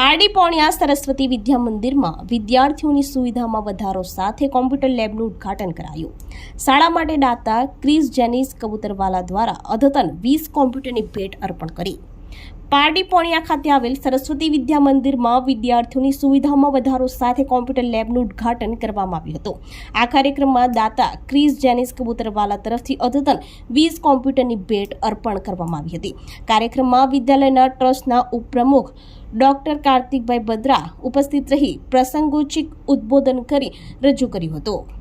પારડી પોણિયા સરસ્વતી વિદ્યા મંદિરમાં વિદ્યાર્થીઓની સુવિધામાં વધારો સાથે કોમ્પ્યુટર લેબનું ઉદ્ઘાટન કરાયું. શાળા માટે દાતા ક્રિસ જેનિસ કબૂતરવાલા દ્વારા અદ્યતન વીસ કોમ્પ્યુટરની ભેટ અર્પણ કરી. પારડી પોણિયા ખાતે આવેલ સરસ્વતી વિદ્યા મંદિરમાં વિદ્યાર્થીઓની સુવિધામાં વધારો સાથે કોમ્પ્યુટર લેબનું ઉદ્ઘાટન કરવામાં આવ્યું હતું. આ કાર્યક્રમમાં દાતા ક્રિસ જેનિસ કબૂતરવાલા તરફથી અદ્યતન વીસ કોમ્પ્યુટરની ભેટ અર્પણ કરવામાં આવી હતી. કાર્યક્રમમાં વિદ્યાલયના ટ્રસ્ટના ઉપપ્રમુખ ડોક્ટર કાર્તિકભાઈ બદ્રા ઉપસ્થિત રહી પ્રસંગોચિત ઉદ્બોધન કરી રજૂ કર્યું હતું.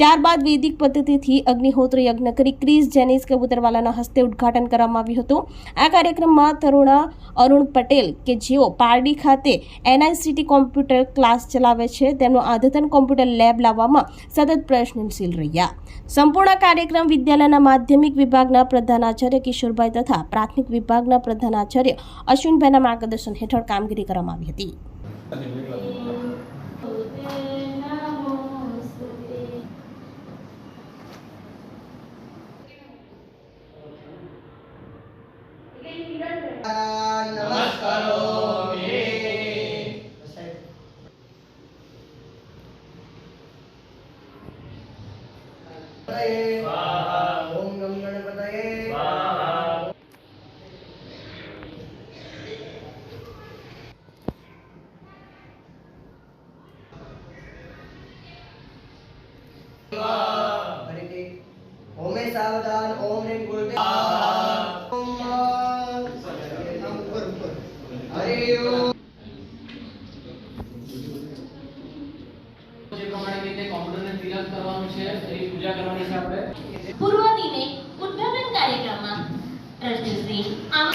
ત્યારબાદ વૈદિક પદ્ધતિથી અગ્નિહોત્ર યજ્ઞ કરી ક્રિસ જેનિસ કબૂતરવાલાના હસ્તે ઉદ્ઘાટન કરવામાં આવ્યું હતું. આ કાર્યક્રમમાં તરુણા અરુણ પટેલ કે જેઓ પારડી ખાતે એનઆઈસીટી કોમ્પ્યુટર ક્લાસ ચલાવે છે, તેમનો આદતન કોમ્પ્યુટર લેબ લાવવામાં સતત પ્રયત્નશીલ રહ્યા. સંપૂર્ણ કાર્યક્રમ વિદ્યાલયના માધ્યમિક વિભાગના પ્રધાનાચાર્ય કિશોરભાઈ તથા પ્રાથમિક વિભાગના પ્રધાનાચાર્ય અશ્વિનભાઈના માર્ગદર્શન હેઠળ કામગીરી કરવામાં આવી હતી. સાવધાન ઓમ ને ગુરુદેવ. હરિ ઓમ જે પ્રમાણે રીતે કોમ્પ્યુટરને તિલક કરવાનું છે એની પૂજા કરવાની છે આપણે? પૂર્વ દિને ઉદ્ઘાટન કાર્યક્રમમાં ટ્રસ્ટી આમ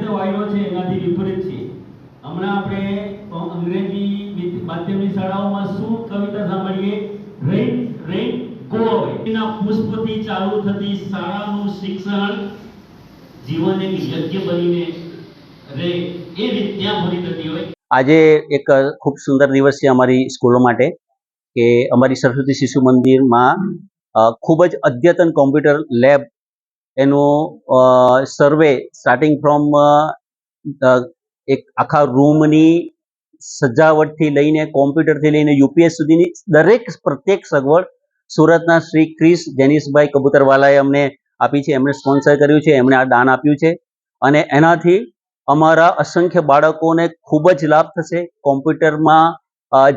જે વાયરો છે, એનાથી વિપરીત છે. હમણાં આપણે અંગ્રેજી માધ્યમની શાળાઓમાં શું કવિતા સાંભળીએ? રેઇન રેઇન, ગો અવે. પુષ્પથી ચાલુ થતી શાળાનું શિક્ષણ જીવન એક યજ્ઞ બનીને રહે એ વિદ્યા ભરી થતી હોય. આજે એક ખૂબ સુંદર દિવસ છે અમારી સ્કૂલો માટે કે અમારી સરસ્વતી શિશુ મંદિરમાં ખૂબ જ અદ્યતન કોમ્પ્યુટર લેબ એનું સર્વે સ્ટાર્ટિંગ ફ્રોમ એક આખા રૂમની સજાવટથી લઈને કોમ્પ્યુટરથી લઈને યુપીએસ સુધીની દરેક પ્રત્યેક સગવડ સુરતના શ્રી ક્રિસ જેનિસભાઈ કબૂતરવાલાએ અમને આપી છે, એમણે સ્પોન્સર કર્યું છે, એમણે આ દાન આપ્યું છે. અને એનાથી અમારા અસંખ્ય બાળકોને ખૂબ જ લાભ થશે. કોમ્પ્યુટરમાં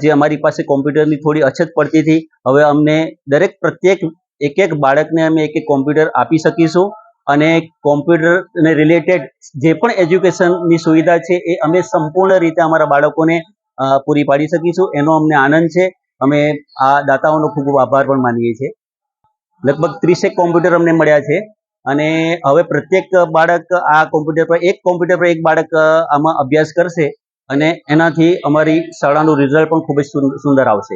જે અમારી પાસે કોમ્પ્યુટરની થોડી અછત પડતી હતી, હવે અમને દરેક પ્રત્યેક એક એક બાળકને અમે એક એક કોમ્પ્યુટર આપી શકીશું અને કોમ્પ્યુટરને રિલેટેડ જે પણ એજ્યુકેશનની સુવિધા છે એ અમે સંપૂર્ણ રીતે અમારા બાળકોને પૂરી પાડી શકીશું. એનો અમને આનંદ છે. અમે આ દાતાઓનો ખૂબ ખૂબ આભાર પણ માનીએ છીએ. લગભગ ત્રીસેક કોમ્પ્યુટર અમને મળ્યા છે અને હવે પ્રત્યેક બાળક આ કોમ્પ્યુટર પર, એક કોમ્પ્યુટર પર એક બાળક આમાં અભ્યાસ કરશે અને એનાથી અમારી શાળાનું રિઝલ્ટ પણ ખૂબ જ સુંદ- સુંદર આવશે.